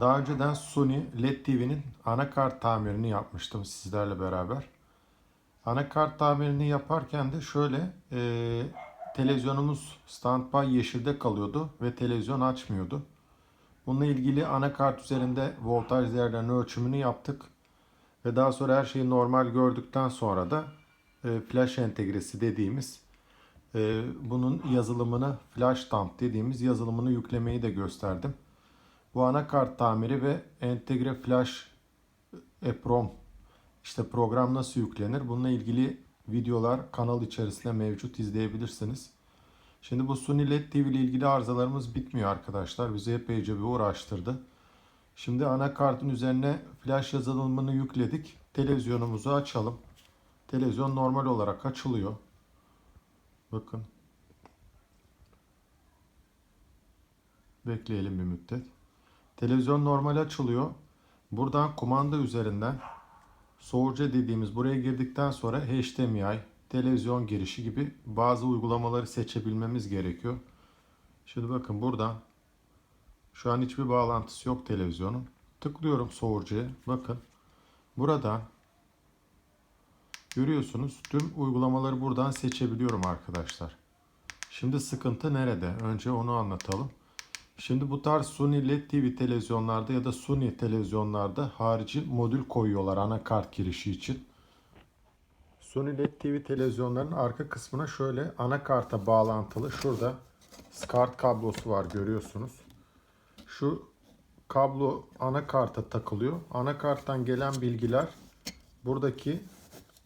Daha önceden Sony LED TV'nin anakart tamirini yapmıştım sizlerle beraber. Anakart tamirini yaparken de şöyle e, televizyonumuz standby yeşilde kalıyordu ve televizyon açmıyordu. Bununla ilgili anakart üzerinde voltaj değerlerinin ölçümünü yaptık. Ve daha sonra her şeyi normal gördükten sonra da e, flash entegresi dediğimiz e, bunun yazılımını flash dump dediğimiz yazılımını yüklemeyi de gösterdim. Bu anakart tamiri ve entegre flash EPROM işte program nasıl yüklenir bununla ilgili videolar kanal içerisinde mevcut izleyebilirsiniz. Şimdi bu Sony LED TV ile ilgili arızalarımız bitmiyor arkadaşlar. Bizi epeyce bir uğraştırdı. Şimdi anakartın üzerine flash yazılımını yükledik. Televizyonumuzu açalım. Televizyon normal olarak açılıyor. Bakın. Bekleyelim bir müddet. Televizyon normal açılıyor. Buradan kumanda üzerinden soğuca dediğimiz buraya girdikten sonra HDMI, televizyon girişi gibi bazı uygulamaları seçebilmemiz gerekiyor. Şimdi bakın buradan şu an hiçbir bağlantısı yok televizyonun. Tıklıyorum soğurcuya. Bakın buradan görüyorsunuz tüm uygulamaları buradan seçebiliyorum arkadaşlar. Şimdi sıkıntı nerede? Önce onu anlatalım. Şimdi bu tarz Sony LED TV televizyonlarda ya da Sony televizyonlarda harici modül koyuyorlar anakart girişi için. Sony LED TV televizyonların arka kısmına şöyle anakarta bağlantılı şurada SCART kablosu var görüyorsunuz. Şu kablo anakarta takılıyor. Anakarttan gelen bilgiler buradaki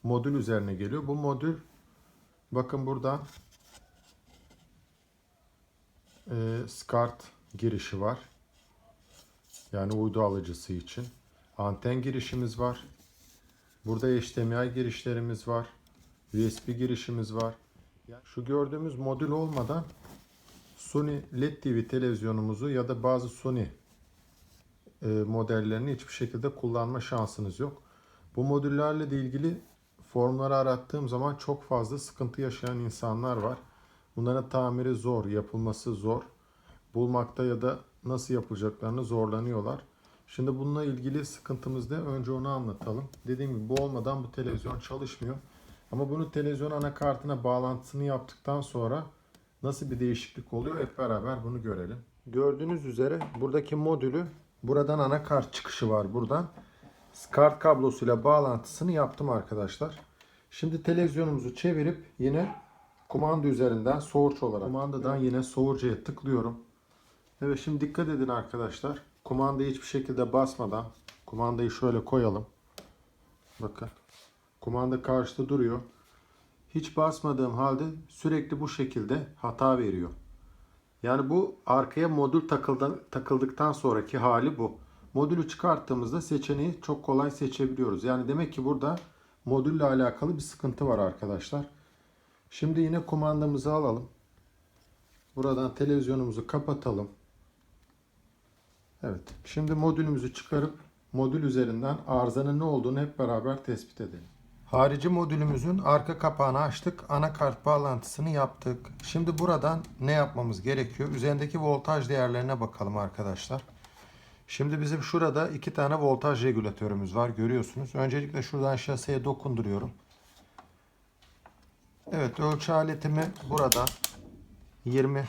modül üzerine geliyor. Bu modül bakın burada e, SCART girişi var. Yani uydu alıcısı için. Anten girişimiz var. Burada HDMI girişlerimiz var. USB girişimiz var. Yani şu gördüğümüz modül olmadan Sony LED TV televizyonumuzu ya da bazı Sony e, modellerini hiçbir şekilde kullanma şansınız yok. Bu modüllerle de ilgili formları arattığım zaman çok fazla sıkıntı yaşayan insanlar var. Bunların tamiri zor, yapılması zor. Bulmakta ya da nasıl yapılacaklarını zorlanıyorlar. Şimdi bununla ilgili sıkıntımız ne? Önce onu anlatalım. Dediğim gibi bu olmadan bu televizyon çalışmıyor. Ama bunu televizyon anakartına bağlantısını yaptıktan sonra nasıl bir değişiklik oluyor hep beraber bunu görelim. Gördüğünüz üzere buradaki modülü buradan anakart çıkışı var buradan. SCART kablosuyla bağlantısını yaptım arkadaşlar. Şimdi televizyonumuzu çevirip yine kumanda üzerinden soğurç olarak kumandadan yine soğurcuya tıklıyorum. Evet şimdi dikkat edin arkadaşlar. Kumandayı hiçbir şekilde basmadan kumandayı şöyle koyalım. Bakın. Kumanda karşıda duruyor. Hiç basmadığım halde sürekli bu şekilde hata veriyor. Yani bu arkaya modül takıldı, takıldıktan sonraki hali bu. Modülü çıkarttığımızda seçeneği çok kolay seçebiliyoruz. Yani demek ki burada modülle alakalı bir sıkıntı var arkadaşlar. Şimdi yine kumandamızı alalım. Buradan televizyonumuzu kapatalım. Evet. Şimdi modülümüzü çıkarıp modül üzerinden arızanın ne olduğunu hep beraber tespit edelim. Harici modülümüzün arka kapağını açtık. Anakart bağlantısını yaptık. Şimdi buradan ne yapmamız gerekiyor? Üzerindeki voltaj değerlerine bakalım arkadaşlar. Şimdi bizim şurada iki tane voltaj regülatörümüz var. Görüyorsunuz. Öncelikle şuradan şaseye dokunduruyorum. Evet ölçü aletimi buradan 20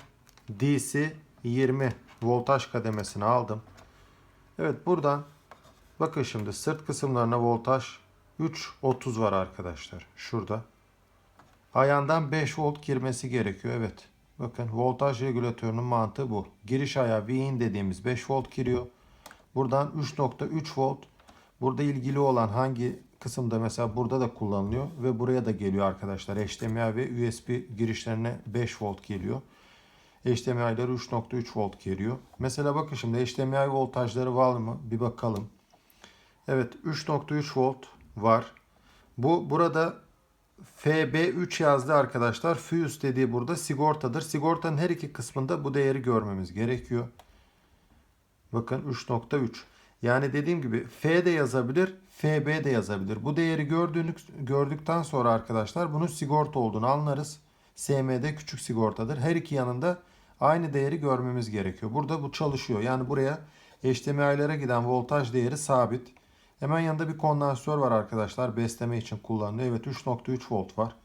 DC 20 voltaj kademesini aldım. Evet buradan bakın şimdi sırt kısımlarına voltaj 3.30 var arkadaşlar. Şurada. Ayağından 5 volt girmesi gerekiyor. Evet. Bakın voltaj regülatörünün mantığı bu. Giriş ayağı Vin dediğimiz 5 volt giriyor. Buradan 3.3 volt. Burada ilgili olan hangi kısımda mesela burada da kullanılıyor ve buraya da geliyor arkadaşlar. HDMI ve USB girişlerine 5 volt geliyor. HDMI'leri 3.3 volt geliyor. Mesela bakın şimdi HDMI voltajları var mı? Bir bakalım. Evet 3.3 volt var. Bu burada FB3 yazdı arkadaşlar. Fuse dediği burada sigortadır. Sigortanın her iki kısmında bu değeri görmemiz gerekiyor. Bakın 3.3. Yani dediğim gibi F de yazabilir, FB de yazabilir. Bu değeri gördüğünüz, gördükten sonra arkadaşlar bunun sigorta olduğunu anlarız. SM'de küçük sigortadır. Her iki yanında aynı değeri görmemiz gerekiyor. Burada bu çalışıyor. Yani buraya HDMI'lere giden voltaj değeri sabit. Hemen yanında bir kondansatör var arkadaşlar. Besleme için kullanılıyor. Evet 3.3 volt var.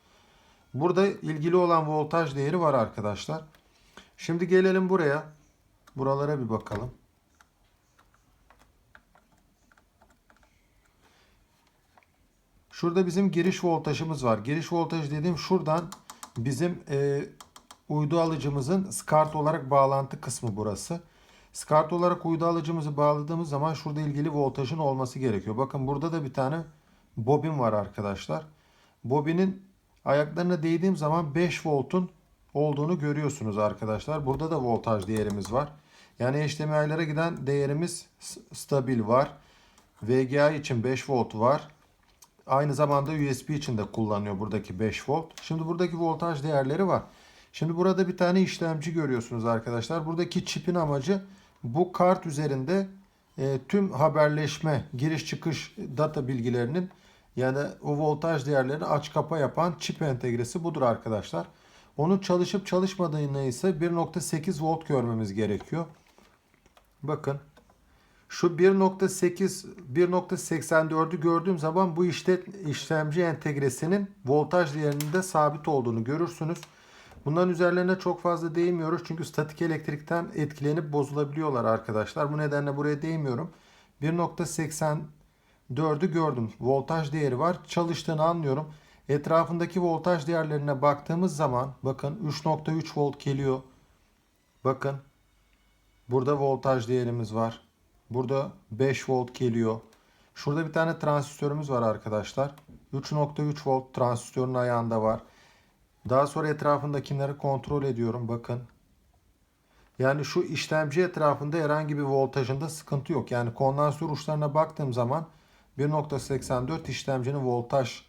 Burada ilgili olan voltaj değeri var arkadaşlar. Şimdi gelelim buraya. Buralara bir bakalım. Şurada bizim giriş voltajımız var. Giriş voltajı dediğim şuradan bizim e, uydu alıcımızın SCART olarak bağlantı kısmı burası. SCART olarak uydu alıcımızı bağladığımız zaman şurada ilgili voltajın olması gerekiyor. Bakın burada da bir tane bobin var arkadaşlar. Bobinin ayaklarına değdiğim zaman 5 voltun olduğunu görüyorsunuz arkadaşlar. Burada da voltaj değerimiz var. Yani HDMI'lere giden değerimiz stabil var. VGA için 5 volt var. Aynı zamanda USB için de kullanıyor buradaki 5 volt. Şimdi buradaki voltaj değerleri var. Şimdi burada bir tane işlemci görüyorsunuz arkadaşlar. Buradaki çipin amacı bu kart üzerinde e, tüm haberleşme, giriş çıkış data bilgilerinin yani o voltaj değerlerini aç kapa yapan çip entegresi budur arkadaşlar. Onun çalışıp çalışmadığını ise 1.8 volt görmemiz gerekiyor. Bakın şu 1.8 1.84'ü gördüğüm zaman bu işte işlemci entegresinin voltaj değerinde sabit olduğunu görürsünüz. Bunların üzerlerine çok fazla değmiyoruz çünkü statik elektrikten etkilenip bozulabiliyorlar arkadaşlar. Bu nedenle buraya değmiyorum. 1.84'ü gördüm. Voltaj değeri var. Çalıştığını anlıyorum. Etrafındaki voltaj değerlerine baktığımız zaman bakın 3.3 volt geliyor. Bakın burada voltaj değerimiz var. Burada 5 volt geliyor. Şurada bir tane transistörümüz var arkadaşlar. 3.3 volt transistörün ayağında var. Daha sonra etrafındakileri kontrol ediyorum. Bakın. Yani şu işlemci etrafında herhangi bir voltajında sıkıntı yok. Yani kondansatör uçlarına baktığım zaman 1.84 işlemcinin voltaj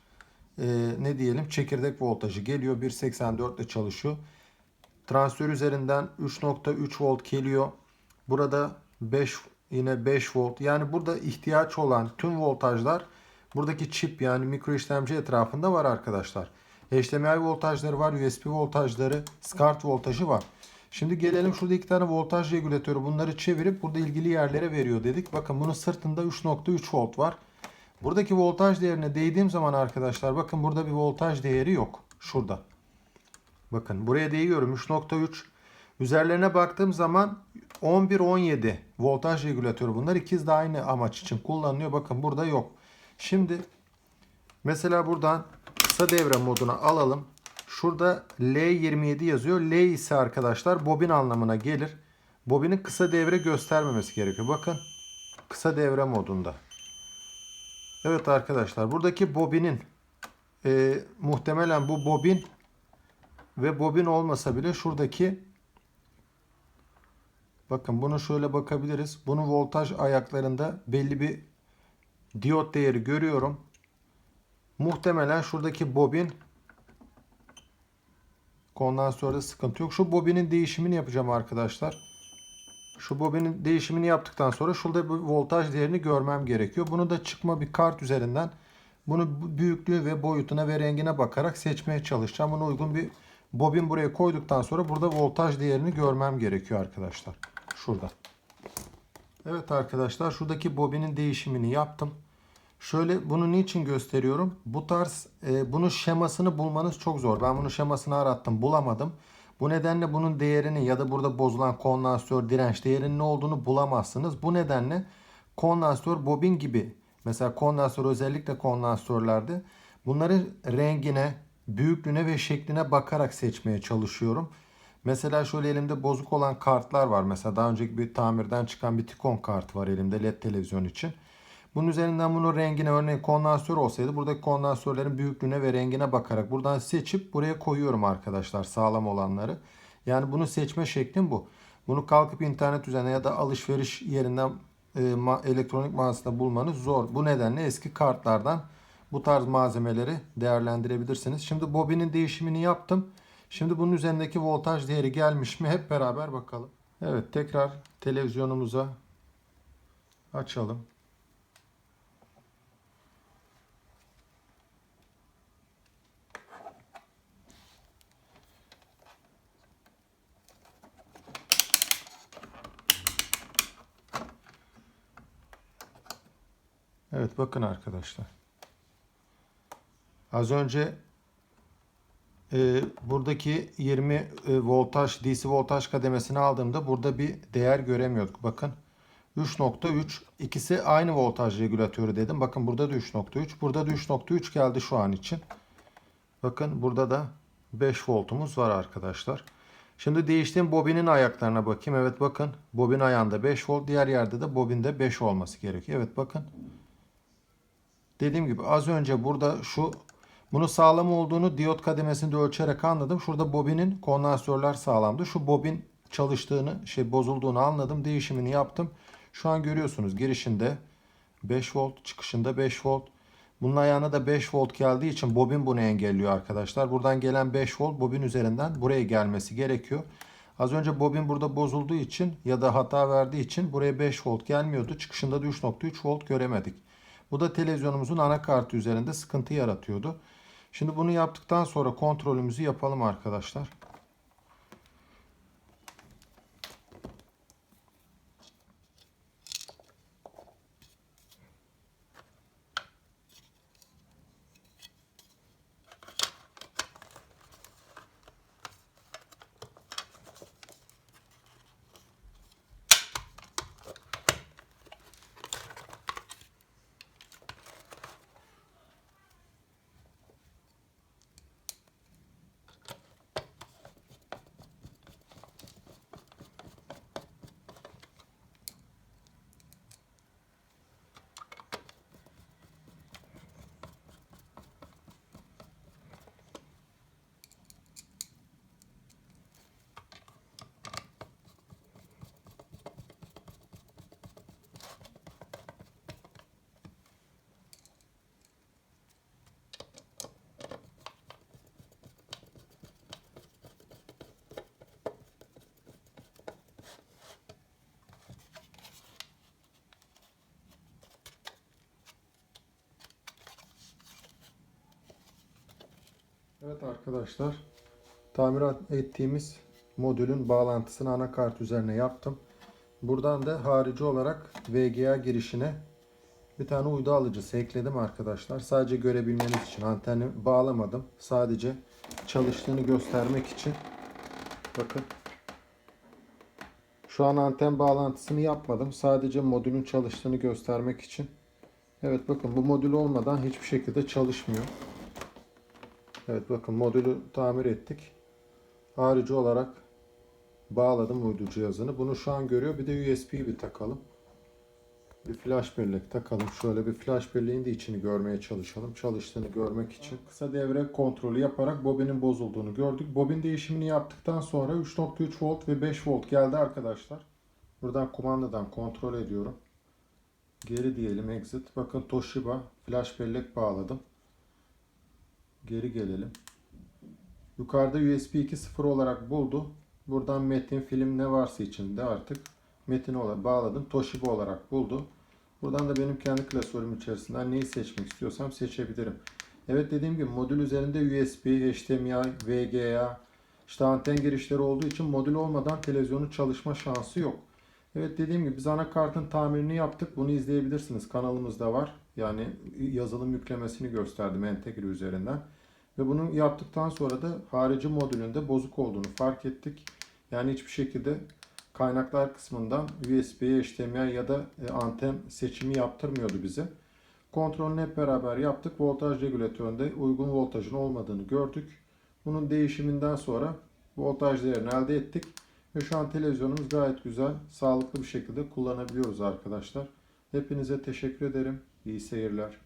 e, ne diyelim çekirdek voltajı geliyor. 1.84 ile çalışıyor. Transistör üzerinden 3.3 volt geliyor. Burada 5 yine 5 volt. Yani burada ihtiyaç olan tüm voltajlar buradaki çip yani mikro işlemci etrafında var arkadaşlar. HDMI voltajları var, USB voltajları, SCART voltajı var. Şimdi gelelim şurada iki tane voltaj regülatörü bunları çevirip burada ilgili yerlere veriyor dedik. Bakın bunun sırtında 3.3 volt var. Buradaki voltaj değerine değdiğim zaman arkadaşlar bakın burada bir voltaj değeri yok. Şurada. Bakın buraya değiyorum 3.3. Üzerlerine baktığım zaman 11-17 voltaj regülatörü bunlar. ikiz de aynı amaç için kullanılıyor. Bakın burada yok. Şimdi mesela buradan kısa devre moduna alalım. Şurada L27 yazıyor. L ise arkadaşlar bobin anlamına gelir. Bobinin kısa devre göstermemesi gerekiyor. Bakın kısa devre modunda. Evet arkadaşlar buradaki bobinin e, muhtemelen bu bobin ve bobin olmasa bile şuradaki bakın bunu şöyle bakabiliriz. Bunun voltaj ayaklarında belli bir diyot değeri görüyorum. Muhtemelen şuradaki bobin kondansatörde sıkıntı yok. Şu bobinin değişimini yapacağım arkadaşlar. Şu bobinin değişimini yaptıktan sonra şurada bir voltaj değerini görmem gerekiyor. Bunu da çıkma bir kart üzerinden bunu büyüklüğü ve boyutuna ve rengine bakarak seçmeye çalışacağım. Buna uygun bir bobin buraya koyduktan sonra burada voltaj değerini görmem gerekiyor arkadaşlar. Şurada. Evet arkadaşlar şuradaki bobinin değişimini yaptım. Şöyle bunu niçin gösteriyorum? Bu tarz e, bunun şemasını bulmanız çok zor. Ben bunun şemasını arattım bulamadım. Bu nedenle bunun değerini ya da burada bozulan kondansatör direnç değerinin ne olduğunu bulamazsınız. Bu nedenle kondansatör bobin gibi mesela kondansatör özellikle kondansatörlerde bunların rengine, büyüklüğüne ve şekline bakarak seçmeye çalışıyorum. Mesela şöyle elimde bozuk olan kartlar var. Mesela daha önceki bir tamirden çıkan bir Tikon kart var elimde LED televizyon için. Bunun üzerinden bunun rengine örneğin kondansatör olsaydı buradaki kondansatörlerin büyüklüğüne ve rengine bakarak buradan seçip buraya koyuyorum arkadaşlar sağlam olanları. Yani bunu seçme şeklim bu. Bunu kalkıp internet üzerine ya da alışveriş yerinden e, ma elektronik mağazasında bulmanız zor. Bu nedenle eski kartlardan bu tarz malzemeleri değerlendirebilirsiniz. Şimdi bobinin değişimini yaptım. Şimdi bunun üzerindeki voltaj değeri gelmiş mi hep beraber bakalım. Evet tekrar televizyonumuza açalım. Evet bakın arkadaşlar. Az önce e, buradaki 20 e, voltaj DC voltaj kademesini aldığımda burada bir değer göremiyorduk. Bakın 3.3 ikisi aynı voltaj regülatörü dedim. Bakın burada da 3.3 burada da 3.3 geldi şu an için. Bakın burada da 5 voltumuz var arkadaşlar. Şimdi değiştiğim bobinin ayaklarına bakayım. Evet bakın bobin ayağında 5 volt diğer yerde de bobinde 5 olması gerekiyor. Evet bakın. Dediğim gibi az önce burada şu bunu sağlam olduğunu diyot kademesinde ölçerek anladım. Şurada bobinin kondansörler sağlamdı. Şu bobin çalıştığını, şey bozulduğunu anladım. Değişimini yaptım. Şu an görüyorsunuz girişinde 5 volt, çıkışında 5 volt. Bunun ayağına da 5 volt geldiği için bobin bunu engelliyor arkadaşlar. Buradan gelen 5 volt bobin üzerinden buraya gelmesi gerekiyor. Az önce bobin burada bozulduğu için ya da hata verdiği için buraya 5 volt gelmiyordu. Çıkışında da 3.3 volt göremedik. Bu da televizyonumuzun anakartı üzerinde sıkıntı yaratıyordu. Şimdi bunu yaptıktan sonra kontrolümüzü yapalım arkadaşlar. Evet arkadaşlar. Tamirat ettiğimiz modülün bağlantısını anakart üzerine yaptım. Buradan da harici olarak VGA girişine bir tane uydu alıcısı ekledim arkadaşlar. Sadece görebilmeniz için anteni bağlamadım. Sadece çalıştığını göstermek için. Bakın. Şu an anten bağlantısını yapmadım. Sadece modülün çalıştığını göstermek için. Evet bakın bu modül olmadan hiçbir şekilde çalışmıyor. Evet bakın modülü tamir ettik. Harici olarak bağladım uydu cihazını. Bunu şu an görüyor. Bir de USB bir takalım. Bir flash bellek takalım. Şöyle bir flash belleğin de içini görmeye çalışalım. Çalıştığını görmek için. Kısa devre kontrolü yaparak bobinin bozulduğunu gördük. Bobin değişimini yaptıktan sonra 3.3 volt ve 5 volt geldi arkadaşlar. Buradan kumandadan kontrol ediyorum. Geri diyelim exit. Bakın Toshiba flash bellek bağladım. Geri gelelim. Yukarıda USB 2.0 olarak buldu. Buradan metin, film ne varsa içinde artık metin olarak bağladım. Toshiba olarak buldu. Buradan da benim kendi klasörüm içerisinden neyi seçmek istiyorsam seçebilirim. Evet dediğim gibi modül üzerinde USB, HDMI, VGA, işte anten girişleri olduğu için modül olmadan televizyonun çalışma şansı yok. Evet dediğim gibi biz anakartın tamirini yaptık. Bunu izleyebilirsiniz. Kanalımızda var. Yani yazılım yüklemesini gösterdim entegre üzerinden. Ve bunu yaptıktan sonra da harici modülünde bozuk olduğunu fark ettik. Yani hiçbir şekilde kaynaklar kısmından USB, HDMI ya da e, anten seçimi yaptırmıyordu bize. Kontrolünü hep beraber yaptık. Voltaj regülatöründe uygun voltajın olmadığını gördük. Bunun değişiminden sonra voltaj değerini elde ettik. Ve şu an televizyonumuz gayet güzel, sağlıklı bir şekilde kullanabiliyoruz arkadaşlar. Hepinize teşekkür ederim. İyi seyirler.